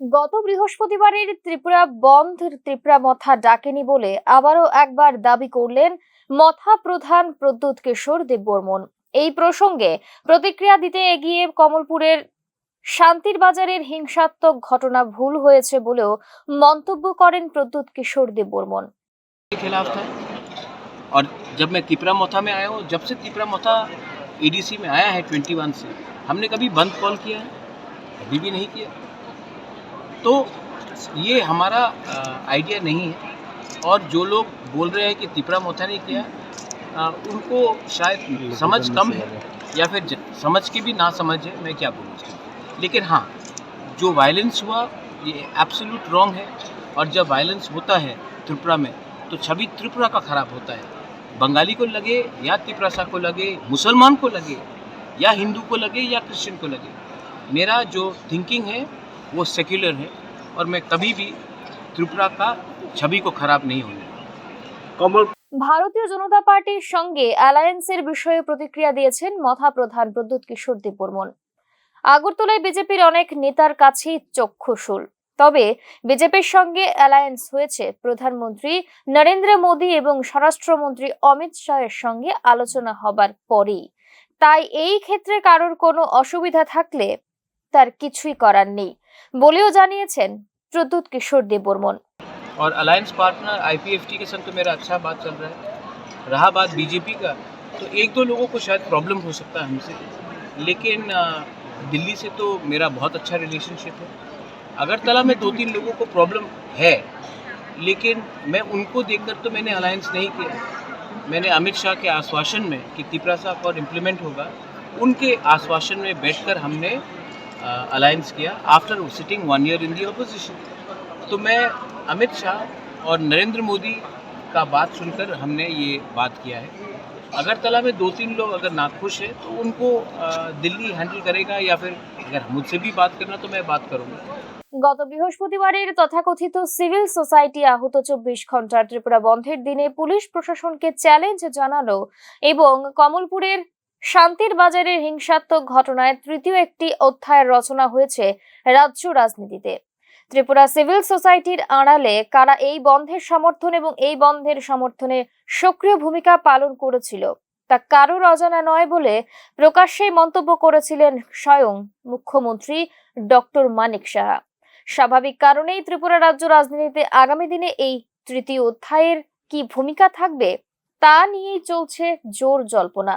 গত বৃহস্পতিবারের ত্রিপুরা বন্ধ ত্রিপুরা মথা ডাকেনি বলে আবারও একবার দাবি করলেন মথা প্রধান প্রদ্যুৎ কিশোর দেববর্মন এই প্রসঙ্গে প্রতিক্রিয়া দিতে এগিয়ে কমলপুরের শান্তির বাজারের হিংসাত্মক ঘটনা ভুল হয়েছে বলেও মন্তব্য করেন প্রদ্যুৎ কিশোর দেববর্মন के खिलाफ था और जब मैं तिपरा मोथा में आया हूँ जब से तिपरा मोथा एडीसी में आया है 21 से हमने कभी बंद कॉल किया है कभी भी नहीं किया तो ये हमारा आइडिया नहीं है। और जो लोग बोल रहे हैं कि तिपरा मोथा ने किया आ, उनको शायद समझ कम है या फिर समझ के भी ना समझ है मैं क्या बोलूँ लेकिन हाँ जो वायलेंस हुआ ये एब्सोल्यूट रॉन्ग है। और जब वायलेंस होता है त्रिपुरा में तो छवि त्रिपुरा का खराब होता है। बंगाली को लगे या तिपरासा को लगे मुसलमान को लगे या हिंदू को लगे या क्रिश्चियन को लगे। मेरा जो थिंकिंग है वो सेक्युलर है और मैं कभी भी त्रिपुरा का छवि को खराब नहीं होने दूंगा। কমল ভারতীয় জনতা পার্টির সঙ্গে অ্যালায়েন্সের বিষয়ে প্রতিক্রিয়া দিয়েছেন মথা প্রধান প্রদ্যুৎ কিশোর দেববর্মন আগরতলায় বিজেপির অনেক নেতার কাছেই চক্ষুশুল তবে বিজেপির সঙ্গে অ্যালায়েন্স হয়েছে প্রধানমন্ত্রী নরেন্দ্র মোদী এবং স্বরাষ্ট্রমন্ত্রী অমিত শাহের সঙ্গে আলোচনা হবার পরেই তাই এই ক্ষেত্রে কারোর কোনো অসুবিধা থাকলে তার কিছুই করার নেই বলেও জানিয়েছেন প্রদ্যুৎ কিশোর দেববর্মন और अलायंस पार्टनर आईपीएफटी के संग तो मेरा अच्छा बात चल रहा है रहा बात बीजेपी का तो एक दो लोगों को शायद प्रॉब्लम हो सकता है हमसे लेकिन अ, दिल्ली से तो मेरा बहुत अच्छा रिलेशनशिप है अगरतला में दो तीन लोगों को प्रॉब्लम है लेकिन मैं उनको देखकर तो मैंने अलायंस नहीं किया मैंने अमित शाह के आश्वासन में कि तिपरा साहब और इम्प्लीमेंट होगा उनके आश्वासन में बैठकर हमने अलायंस किया after sitting one year in the opposition तो मैं अमित शाह और नरेंद्र मोदी का बात सुनकर हमने ये बात किया है अगरतला में दो तीन लोग अगर नाखुश है तो उनको अ, दिल्ली हैंडल करेगा या फिर अगर मुझसे भी बात करना तो मैं बात करूँगा গত বৃহস্পতিবারের তথাকথিত সিভিল সোসাইটি আহত চব্বিশ ঘন্টা ত্রিপুরা বন্ধের দিনে পুলিশ প্রশাসনকে চ্যালেঞ্জ জানালো এবং কমলপুরের শান্তির বাজারের হিংসাত্মক ঘটনায় তৃতীয় একটি অধ্যায়ের রচনা হয়েছে রাজ্য রাজনীতিতে। ত্রিপুরা সিভিল সোসাইটির আড়ালে কারা এই বন্ধের সমর্থন এবং এই বন্ধের সমর্থনে সক্রিয় ভূমিকা পালন করেছিল, তা কারোর অজানা নয় বলে প্রকাশ্যেই মন্তব্য করেছিলেন স্বয়ং মুখ্যমন্ত্রী ডক্টর মানিক সাহা। স্বাভাবিক কারণেই ত্রিপুরা রাজ্য রাজনীতিতে আগামী দিনে এই তৃতীয় অধ্যায়ের কি ভূমিকা থাকবে, তা নিয়েই চলছে জোর জল্পনা।